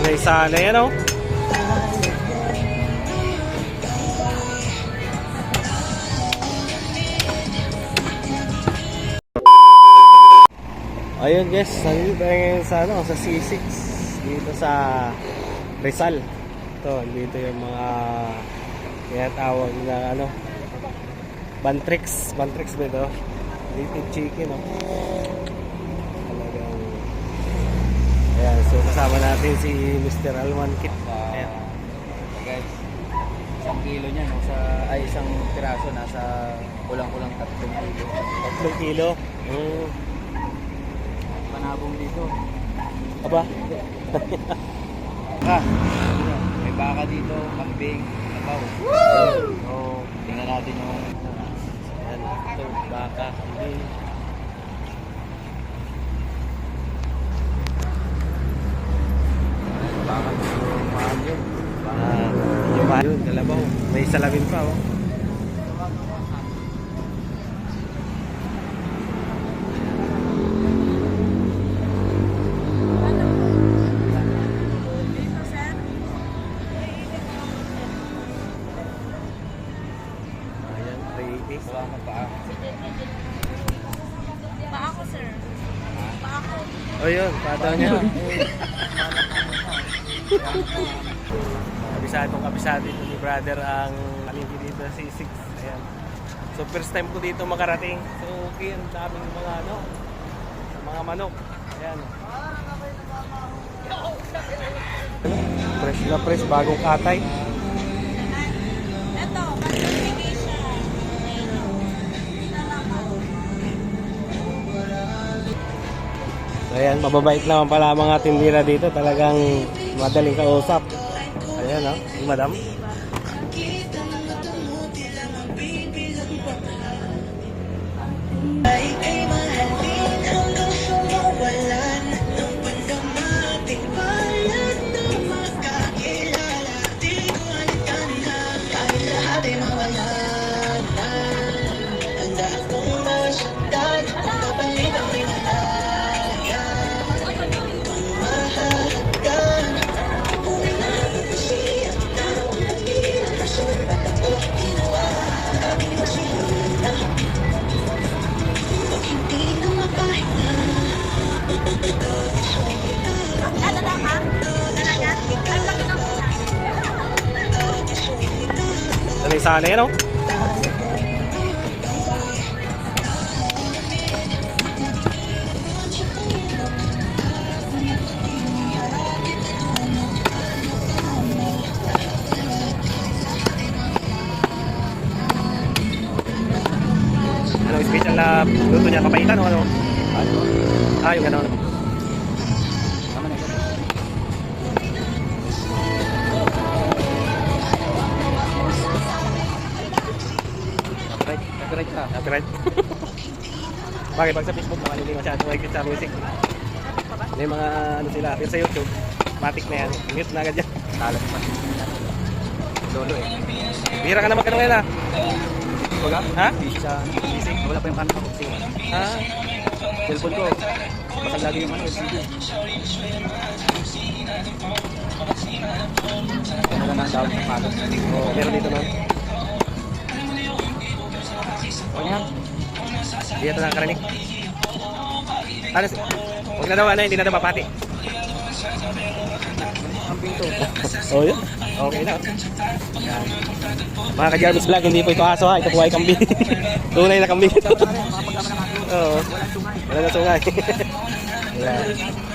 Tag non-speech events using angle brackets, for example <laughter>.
Sanay-sanay, ano? Ayun guys, nandito tayo ngayon sa ano, sa C6 dito sa Rizal. Ito, dito yung mga tinatawag na ano Bantrix, Bantrix ba ito? Native chicken, no? Talagang Ayan, so kasama natin si Mr. Alman Kit. Ayan. guys, isang kilo niya, no, sa, ay isang piraso, nasa kulang-kulang tatlong kilo. Tatlong kilo. Mm. Panabong dito. Aba, Baka, <laughs> may baka dito, kambing, nabaw. So, tingnan natin yung ayan, ito, baka, kambing. baka dito, mahal yun. Baka, Ah, yung mahal yun, kalabaw. May salamin pa, oh. Ayan, 380. wala ka pa. Pa ako, sir. Pa ako. Oh, yun, padaw niya. <laughs> <laughs> Kabisadong kabisado ito ni brother ang palingki dito sa C6. Ayan. So first time ko dito makarating. So okay, ang daming mga ano, mga manok. Ayan. Fresh na fresh, bagong katay. Ito, ayan, mababait naman pala mga tindira dito. Talagang madaling kausap. Ayan, no? Yung madam. Sanay sana yan, no? Ano, special na luto niya, papaitan o ano? Ah, yung ano. Copyright ka. Bakit pag sa Facebook naman hindi masyado mahigit sa music? May mga ano sila, pero sa YouTube, matik na yan. Mute na agad yan. Talag pa. Lolo eh. Bira ka na magkano ngayon ah. Baga? Ha? Sa busy. Wala pa yung kanto ko. Sige. Ah, Cellphone ko. Basag lagi yung ano. LCD. Wala na ang dawag ng palos. meron dito man. Hindi ito nakakarinig. Ano, huwag na daw ano, hindi na daw mapati. To. Oh, yun. Okay na. Yan. Mga ka-Jarvis Vlog, hindi po ito aso ha. Ito po ay kambing. <laughs> Tunay na kambing. Oo. Wala na sungay. <laughs> Wala.